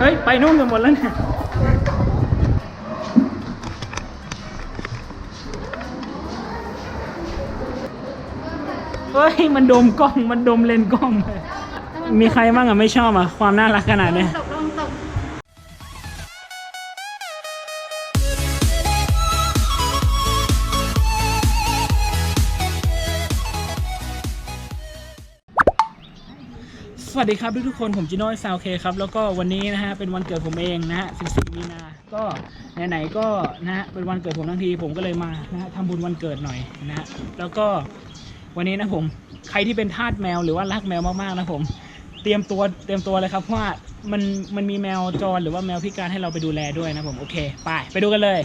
เฮ้ย ไปนู่นกันหมดแล้วเนี่ยเฮ้ย มันดมกล้อง มันดมเลนกล้อง มีใครบ้างอะไม่ชอบอะความน่ารักขนาดเนี้ย วัสดีครับทุกๆคนผมจิโน่ซาวเคครับแล้วก็วันนี้นะฮะเป็นวันเกิดผมเองนะฮะ 14 มีนา ก็ไหนๆก็นะฮะเป็นวันเกิดผมทั้งทีผมก็เลยมานะฮะทำบุญวันเกิดหน่อยนะฮะแล้วก็วันนี้นะผมใครที่เป็นทาสแมวหรือว่ารักแมวมากๆนะผมเตรียมตัวเตรียมตัวเลยครับเพราะว่ามันมันมีแมวจรหรือว่าแมวพิการให้เราไปดูแลด้วยนะผมโอเค ไปไปดูกันเลย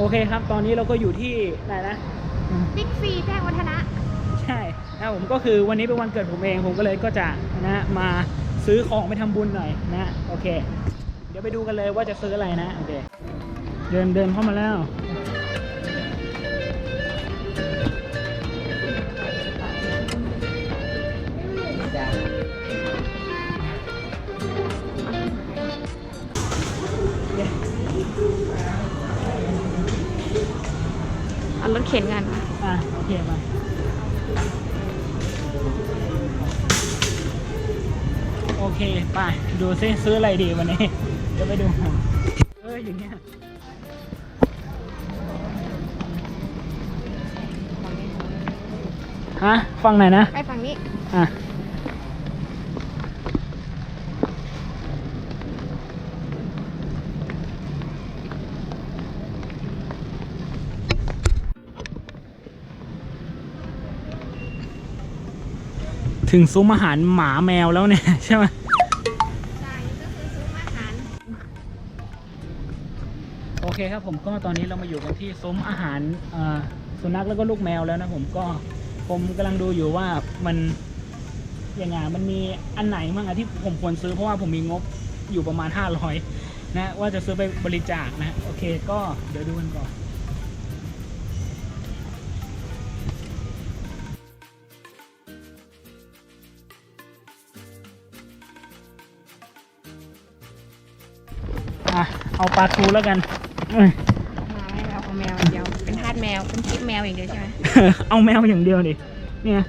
โอเคครับ ตอนนี้เราก็อยู่ที่ไหนนะบิ๊กซีแจ้งวัฒนะ ใช่นะผมก็คือวันนี้เป็นวันเกิดผมเองผมก็เลยก็จะนะฮะมาซื้อของไปทำบุญหน่อยนะ โอเค เดี๋ยวไปดูกันเลยว่าจะซื้ออะไรนะ โอเค เดินเดินเข้ามาแล้ว เอารถเข็นกันอะโอเคมาโอเคไปดูซิซื้ออะไรดีวันนี้เดี๋ยวไปดูกันเอออย่างเงี้ยฮะฟังไหนอยนะ ไปฝั่งนี้ อะ ถึงซุ้มอาหารหมาแมวแล้วเนี่ยใช่ไหมใช่ก็คือซุ้มอาหารโอเคครับผมก็ตอนนี้เรามาอยู่กันที่ซุ้มอาหารสุนัขแล้วก็ลูกแมวแล้วนะผมก็ผมกำลังดูอยู่ว่ามันยังไงมันมีอันไหนบ้างอะที่ผมควรซื้อเพราะว่าผมมีงบอยู่ประมาณ 500นะว่าจะซื้อไปบริจาคนะโอเคก็เดี๋ยวดูกันก่อน เอาปลาทูแล้วกันเอ้ยมาไม่เอาเอาแมวอย่างเดียว เป็นทาสแมว เป็นคลิปแมวอย่างเดียวใช่ไหมเอาแมวอย่างเดียวดิเนี่ย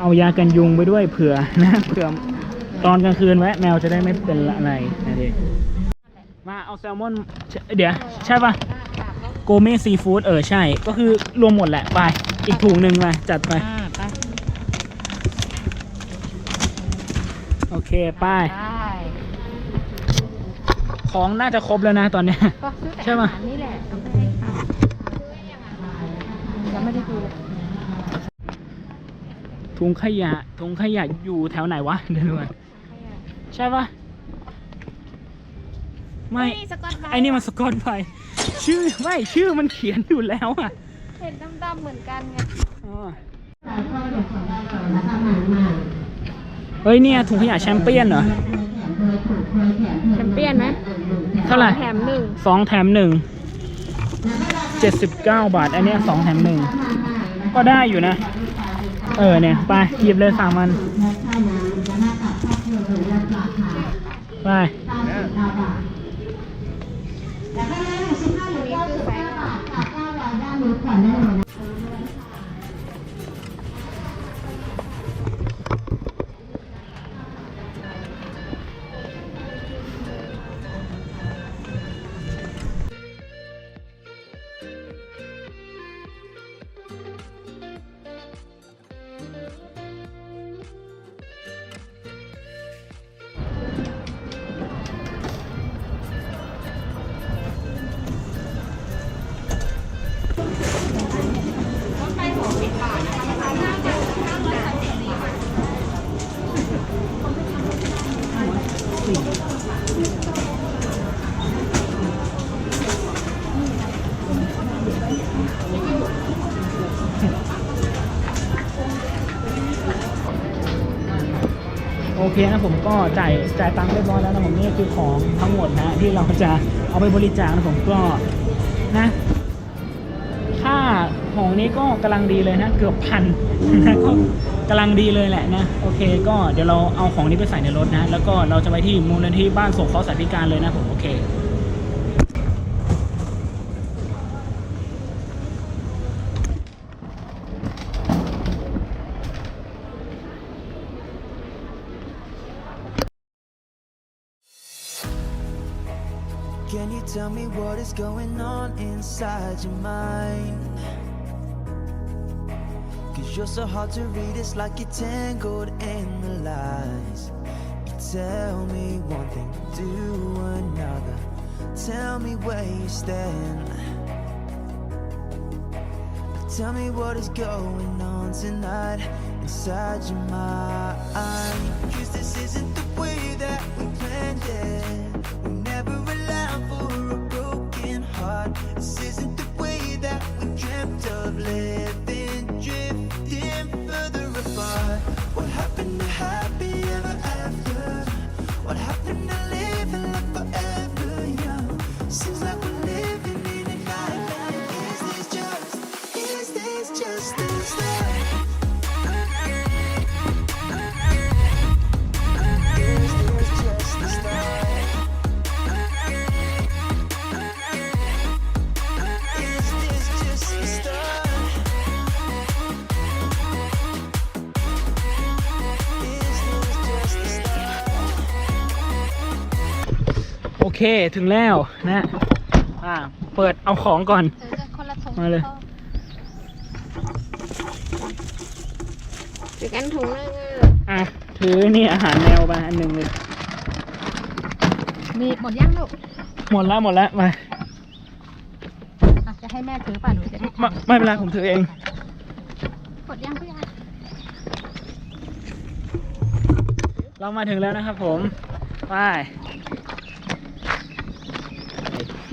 เอายากันยุงไปด้วยเผื่อนะ เผื่อตอนกลางคืนไว้แมวจะได้ไม่เป็นอะไรนะดิมาเอาแซลมอนเดี๋ยว ใช่ปะโกเม่ซีฟู้ดเออใช่ ก็คือรวมหมดแหละไป อีกถุงหนึ่งมาจัดไป อ่าไปโอเค ไปได้ ของน่าจะครบแล้วนะตอนเนี้ย ก็ซื้อแต่ใช่อาปะหารนี่แหละเอาไปให้ค่ะยังไม่ได้ดูเลยถุงขยะถุงขยะอยู่แถวไหนวะเดี๋ยวดูก่อนใช่ปะไม่นี่สกอตไบรท์ไอ้นี่มันสะกอตไป ชื่อไม่ชื่อมันเขียนอยู่แล้วอะเห็นดำๆเหมือนกันไงอ๋อเฮ้ยเนี่ยถุงขยะแชมเปี้ยนเหรอ แชมเปี้ยนไหมเท่าไหร่แถมหนึ่งสองแถมหนึ่งเจ็ดสิบเก้าบาท อันเนี้ยสองแถมหนึ่งก็ได้อยู่นะ เออเนี่ย ไปหยิบเลยสามอัน ไป โอเคนะผมก็จ่ายจ่ายตังค์เรียบร้อยแล้วนะผมนี่คือของทั้งหมดนะที่เราจะเอาไปบริจาคนะผมก็นะค่าของนี้ก็กำลังดีเลยนะ เกือบพันนะก็กำลังดีเลยแหละนะโอเค ก็เดี๋ยวเราเอาของนี้ไปใส่ในรถนะ แล้วก็เราจะไปที่มูลนิธิบ้านส่งเคราะห์สัตว์พิการเลยนะผมโอเค Can you tell me what is going on inside your mind? Cause you're so hard to read, it's like you're tangled in the lies. You tell me one thing, do another. Tell me where you stand. Tell me what is going on tonight inside your mind. Cause this isn't the way that we planned it. What happened เคถึงแล้วนะอ่าเปิดเอาของก่อนเจอกันคนละถุงมาเลยเจอกันถุงนึงอะอะถือนี่อาหารแมวมาอันหนึ่งเลยมีหมดยังลูกหมดแล้วหมดแล้วมาอะจะให้แม่ถือป่ะหนูจะได้ไม่ไม่เป็นไรผมถือเอง หมดยังพี่อะเรามาถึงแล้วนะครับผมไป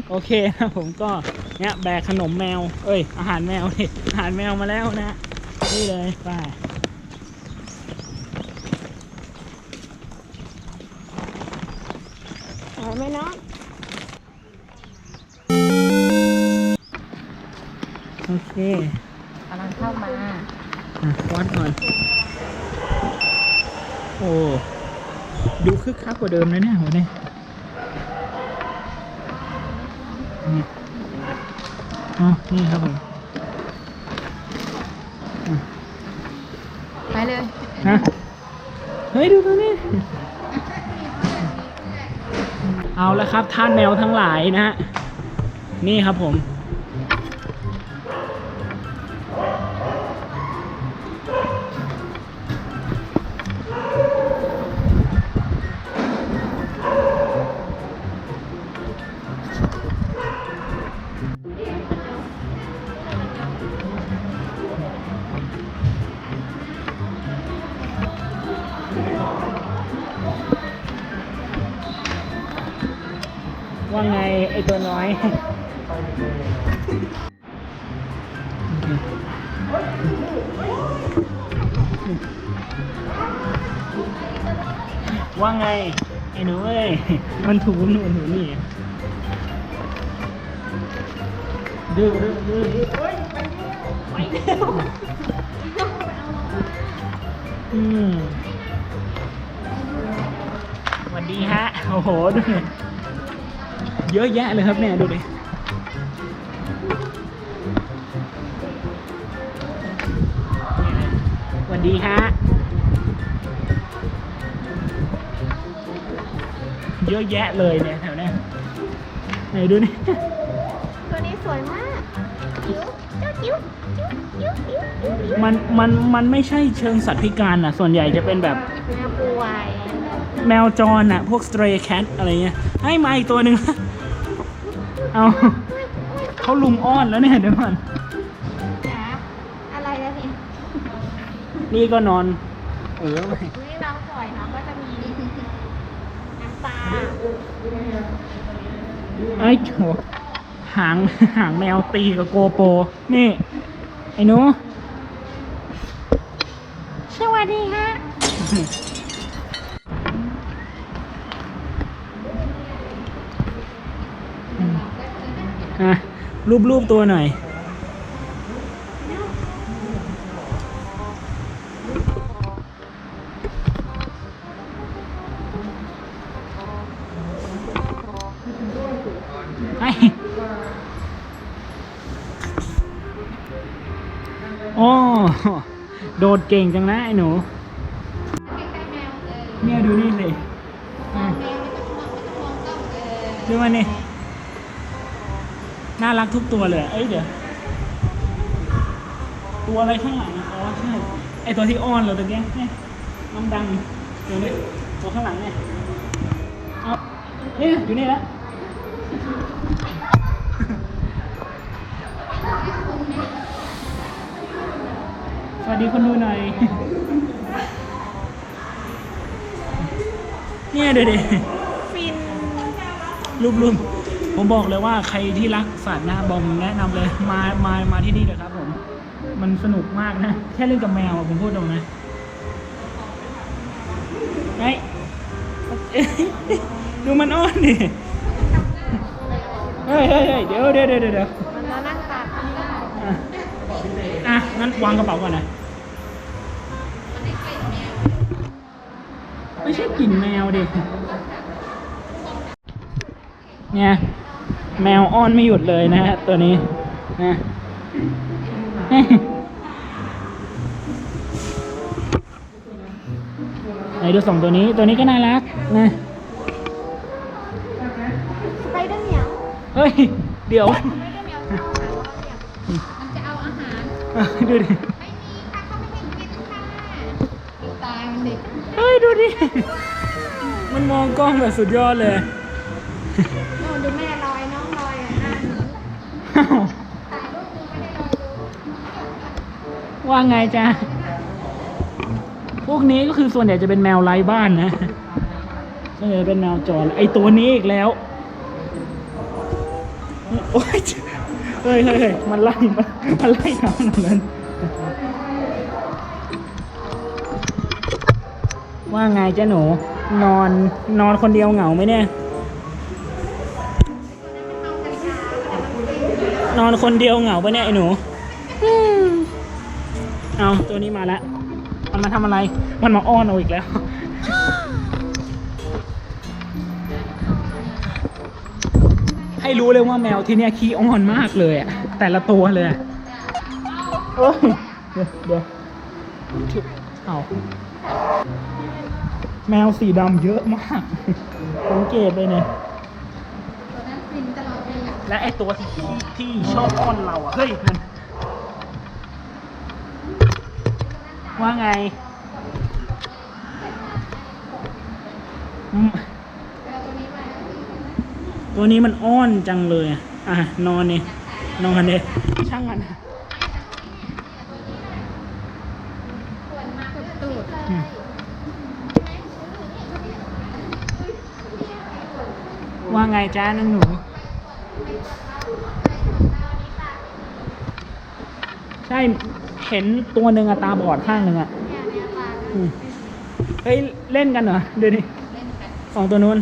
โอเคนะผมก็เนี่ยแบกขนมแมว เอ้ย อาหารแมวนี่อาหารแมวมาแล้วนะ นี่เลยไปไหมน้องโอเคกำลังเข้ามาอะวัดก่อน โอ้ ดูคึกคักกว่าเดิมเลยเนี่ยวันนี้นี่อ๋อ นี่ครับผมไปเลยฮะเฮ้ย ดูตัวนี้ เอาละครับท่านแมวทั้งหลายนะฮะ นี่ครับผม อตัวน้อยว่าไง ไอ้หนูเอ้ย มันถูหนูหนูนี่ดื้อดื้อดื้อดื้อเฮ้ยไปเร็วอืมสวัสดีฮะ โอ้โหดู เยอะแยะเลยครับเนี่ยดูดิสวัสดีฮะ เยอะแยะเลยเนี่ยแถวเนี้ยไหนดูนี่ตัวนี้สวยมากจิ๋วเจ้าจิ๋วจิ๋วจิ๋วจิ๋วจิ๋วจิ๋วมันมันมันไม่ใช่เชิงสัตว์พิการอะ ส่วนใหญ่จะเป็นแบบ แม่ป่วย แมวจรอะ พวก stray cat อะไรเงี้ยให้มาอีกตัวหนึ่ง เอาเขาลุมอ้อนแล้วเนี่ยเดี๋ยวก่อนนะอะไรนะพี่นี่ก็นอน เออไปนี่น้องปล่อยน้องก็จะมีน้ำตาไอ้โหหางหางแมวตีกับโกโปรนี่ ไอ้หนูสวัสดีฮะ อะรูปรูปตัวหน่อยไอ้โอ้ โดดเก่งจังนะไอ้หนู เนี่ยดูนี่สิอะดูมันนี่ น่ารักทุกตัวเลยเอ้ยเดี๋ยว ตัวอะไรข้างหลังอะอ๋อใช่ไอตัวที่อ้อนเลยตะเกียเนี่ยน้ำดังตัวนี้ตัวข้างหลังเนี่ยเอาเนี่ยอยู่นี่แล้วสวัสดีคนดูหน่อย เนี่ยดูดิฟินรูปรูป ผมบอกเลยว่าใครที่รักสัตว์นะบอมแนะนำเลยมามามาที่นี่เลยครับ ผม มันสนุกมากนะแค่เล่นกับแมวผมพูดตรงนะไอ้ดูมันอ้อนดิเฮ้ยเฮ้ยเดี๋ยวเดี๋ยวเดี๋ยวเดี๋ยวมันมานั่งตัดอะอะงั้นวางกระเป๋าก่อนนะไม่ใช่กลิ่นแมวดิเนี่ย แมวอ้อนไม่หยุดเลยนะฮะตัวนี้นะไหนดูสองตัวนี้ตัวนี้ก็น่ารักนะสไปเดอร์เหมียวเฮ้ย เดี๋ยวสไปเดอร์เหมียวชอบอาหารมันจะเอาอาหาร ดูดิ ไม่มีค่ะเขาไม่ให้กินค่ะดูตามันดิเฮ้ย ดูดิ มันมองกล้องแบบสุดยอดเลยโน่นดูแม่ ว่าไม่ได้ลอยดูว่าไงจ๊ะพวกนี้ก็คือส่วนใหญ่จะเป็นแมวไร้บ้านนะส่วนใหญ่เป็นแมวจรไอตัวนี้อีกแล้วโอ๊ยเฮ้ยเฮ้ยเฮ้ยมันไล่มันไล่ทำแบบนั้นว่าไงจ๊ะหนูนอนนอนคนเดียวเหงาไหมเนี่ย นอนคนเดียวเหงาปะเนี่ยไอ้หนูอืมเอาตัวนี้มาแล้วมันมาทำอะไร มันมาอ้อนเอาอีกแล้ว ให้รู้เลยว่าแมวที่เนี่ยขี้อ้อนมากเลยอะแต่ละตัวเลยอะโอ้ยเดี๋ยวเดี๋ยวเอาแมวสีดำเยอะมากสังเกตเลยเนี่ย ตัวนั้นฟินตลอดเลยอะ และไอตัวที่ที่ชอบอ้อนเราอะ เฮ้ยมันว่าไงอืมตัวนี้มันอ้อนจังเลยอะอะ นอนเนี่ยนอนเนี่ยช่างมันตูดอืมว่าไงจ้านังหนู ใช่เห็นตัวหนึ่งอะตาบอดข้างหนึ่งอะเนี่ยเนี่ยปลาอืมเฮ้ยเล่นกันเหรอดูดิเล่นกันสองตัวนู้น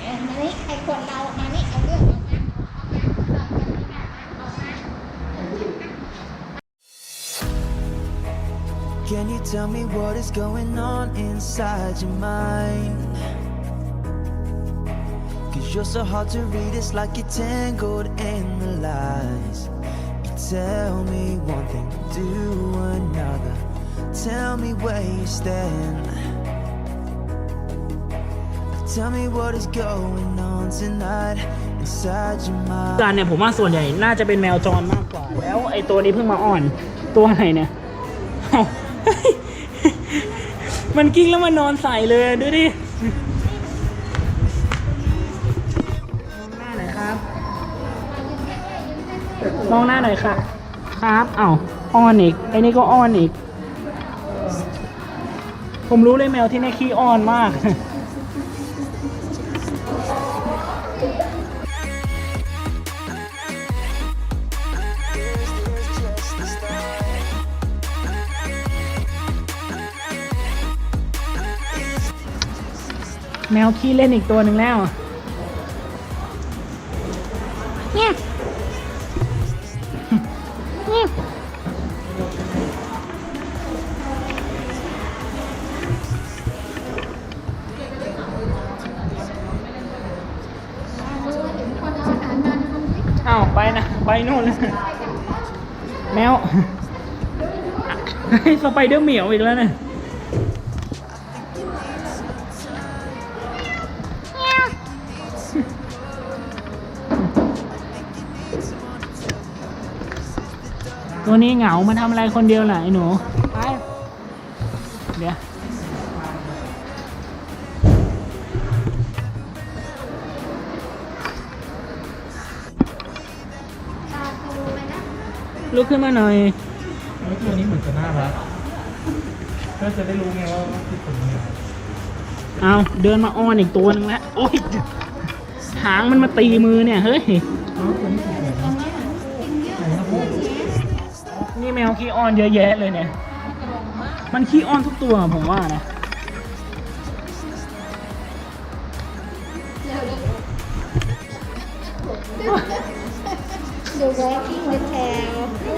เอ้ยมานี่ไอ้คนเรามานี่เอาเรื่องออกมาออกมาสอนกันนี่นะออกมา Can you tell me what is going on inside your mind? Cause you're so hard to read, it's like you're tangled in the lies. Tell me one thing, do another. Tell me where you stand. Tell me what is going on tonight inside your mind. การเนี่ยผมว่าส่วนใหญ่น่าจะเป็นแมวจรมากกว่า แล้วไอตัวนี้เพิ่งมาอ่อนตัวไหนเนี่ยเอ้าเฮ้ยมันกิ้งแล้วมันนอนใส่เลยดูดิ มองหน้าหน่อยค่ะ ครับเอ้าอ้อนอีกไอ้นี่ก็อ้อนอีก ผมรู้เลยแมวที่นี่ขี้อ้อนมากแมวขี้เล่นอีกตัวหนึ่งแล้ว โน่นแล้วแมวให้สไปเดอร์เหมียวอีกแล้วเนี่ยตัวนี้เหงามาทำอะไรคนเดียวล่ะไอ้หนู ลุกขึ้นมาหน่อยตัวนี้เหมือนจะน่ารักก็จะได้รู้ไงว่าว่าคือคนยังไงเอาเดินมาอ้อนอีกตัวหนึ่งแล้วโอ้ยหางมันมาตีมือเนี่ยเฮ้ยอ๋อตัวนี้สีเหลืองไหนครับผมนี่แมวขี้อ้อนเยอะแยะเลยเนี่ย มันขี้อ้อนทุกตัวผมว่านะ ดูแวะกิ้งเดแถวโอ้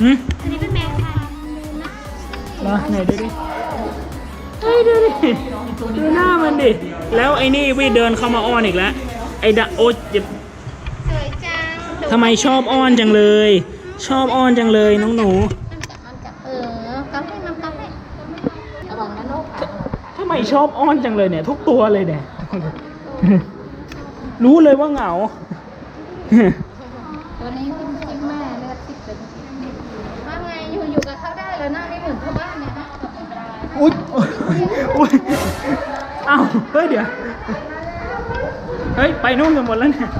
หืมอันนี้เป็นแมวพันธุ์นะมาไหนดูดิเฮ้ยดูดิ ดูหน้ามันดิ แล้วไอ้นี่วิเดินเข้ามาอ้อนอีกแล้ว ไอ้ดะโอ๊ยเจ็บสวยจังทำไมชอบอ้อนจังเลย ชอบอ้อนจังเลยน้องหนูมันจะมันจะเออกำให้มันกำให้ระวังนะลูกค่ะทำไมชอบอ้อนจังเลยเนี่ย ทุกตัวเลยเนี่ย รู้เลยว่าเหงา ตัวนี้ขึ้นคิดแม่เลือดติดเป็นว่าไงอยู่อยู่กับเขาได้แล้วนะไม่เหมือนชาวบ้านเนี่ยนะอุ๊ยอุ๊ยเอ้าเฮ้ยเดี๋ยว เฮ้ย ไปนู่นกันหมดแล้วเนี่ย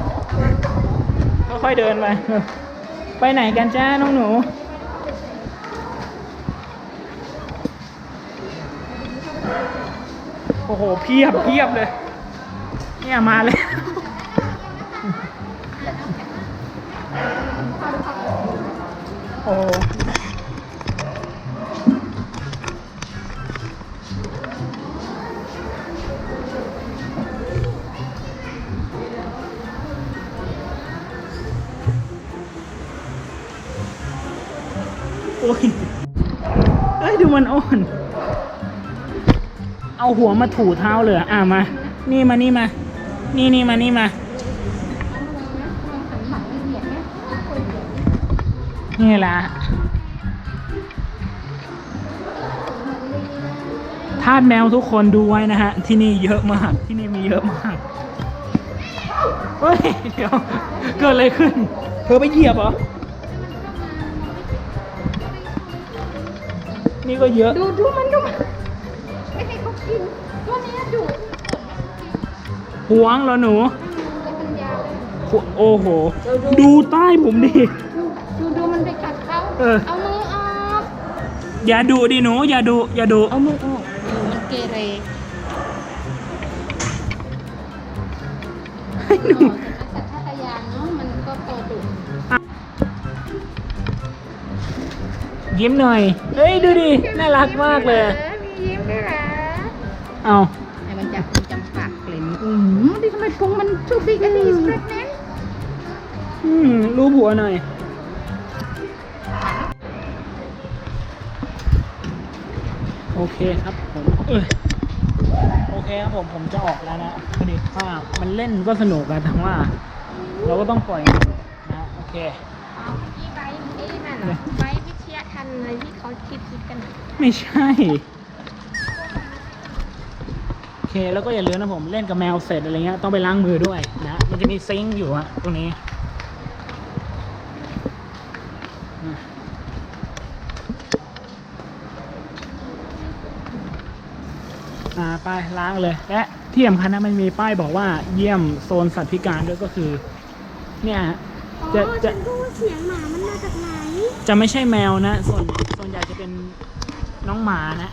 ค่อยๆเดินไป ไปไหนกันจ้าน้องหนูโอ้โหเพียบเพียบเลย เนี่ยมาเลย โอ้โอ้ยเอ้ย ดูมันอ้อน เอาหัวมาถูเท้าเลยอะอะมา นี่มา นี่มา นี่นี่มา นี่มา นี่แหละทาสแมวทุกคนดูไว้นะฮะ ที่นี่เยอะมาก ที่นี่มีเยอะมากเฮ้ยเดี๋ยวเกิดอะไรขึ้น เธอไปเหยียบเหรอ นี่ก็เยอะ ดูดูมันดูมันไม่ให้เขากินตัวเนี้ยดุหวงเหรอหนูเป็นปัญญาเลยโอ้โห ดูใต้ผมดิดูดูมันไปกัด เขาเออ เอามือออกอย่าดูดิหนู อย่าดูอย่าดูเอามือออกเออมันเกเรให้หนูสัญชาตญาณเนาะมันก็โตดุยิ้มหน่อย เฮ้ยดูดิ น่ารักมากเลย มียิ้มด้วยเหรอเอาไอ้มันจะมันจำปากกลิ่นอืมดิทำไมพุงมันชูบิ๊กอันนี้สเปรดเน้นอืมรู้ผัวหน่อย โอเคครับผมเอยโอเคครับผมผมจะออกแล้วนะพอดีว่ามันเล่นก็สนุกอะแต่ว่า เราก็ต้องปล่อยมันนะโอเคอ๋อเมื่อกี้ใบเอ๊ะนั่นเหรอใบวิทยาทันอะไรที่เขาคิดคิดกันน่ะไม่ใช่ โอเคแล้วก็อย่าลืมนะผมเล่นกับแมวเสร็จอะไรเงี้ยต้องไปล้างมือด้วยนะมันจะมีซิงค์อยู่อะตรงนี้อะอ่า ไปล้างเลย และที่สำคัญนะมันมีป้ายบอกว่าเยี่ยมโซนสัตว์พิการด้วยก็คือ เนี่ยฮะจะจะดูเสียงหมามันมาจากไหนจะไม่ใช่แมวนะ ส่วนส่วนใหญ่จะเป็นน้องหมานะ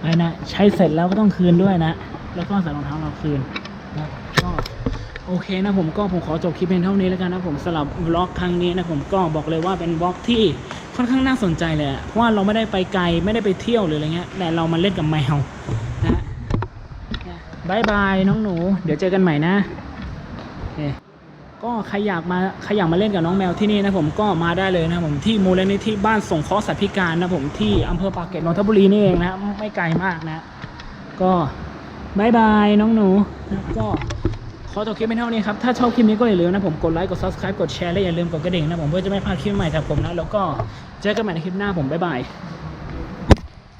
ไปนะใช้เสร็จแล้วก็ต้องคืนด้วยนะ แล้วก็ใส่รองเท้าเราคืนนะก็โอเคนะผมก็ผมขอจบคลิปเพียงเท่านี้แล้วกันนะผมสำหรับวล็อกครั้งนี้นะผมก็บอกเลยว่าเป็นวล็อกที่ ค่อนข้างน่าสนใจเลยอะเพราะว่าเราไม่ได้ไปไกลไม่ได้ไปเที่ยวหรืออะไรเงี้ยแต่เรามาเล่นกับแมวนะนะบายบายน้องหนู เดี๋ยวเจอกันใหม่นะโอเคก็ใครอยากมาใครอยากมาเล่นกับน้องแมวที่นี่นะผมก็มาได้เลยนะผมที่มูลนิธิบ้านส่งเคราะห์สัตว์พิการนะผมที่อำเภอปากเกร็ดนนทบุรีนี่เองนะไม่ไกลมากนะ ก็บายบายน้องหนูนะก็ ขอจบคลิปเป็นเท่านี้ครับ ถ้าชอบคลิปนี้ก็อย่าลืมนะผมกดไลค์ กด subscribe กดแชร์และอย่าลืมกดกระดิ่งนะผมเพื่อจะไม่พลาดคลิปใหม่จากผมนะ แล้วก็เจอกันใหม่ในคลิปหน้าผมบ๊ายบาย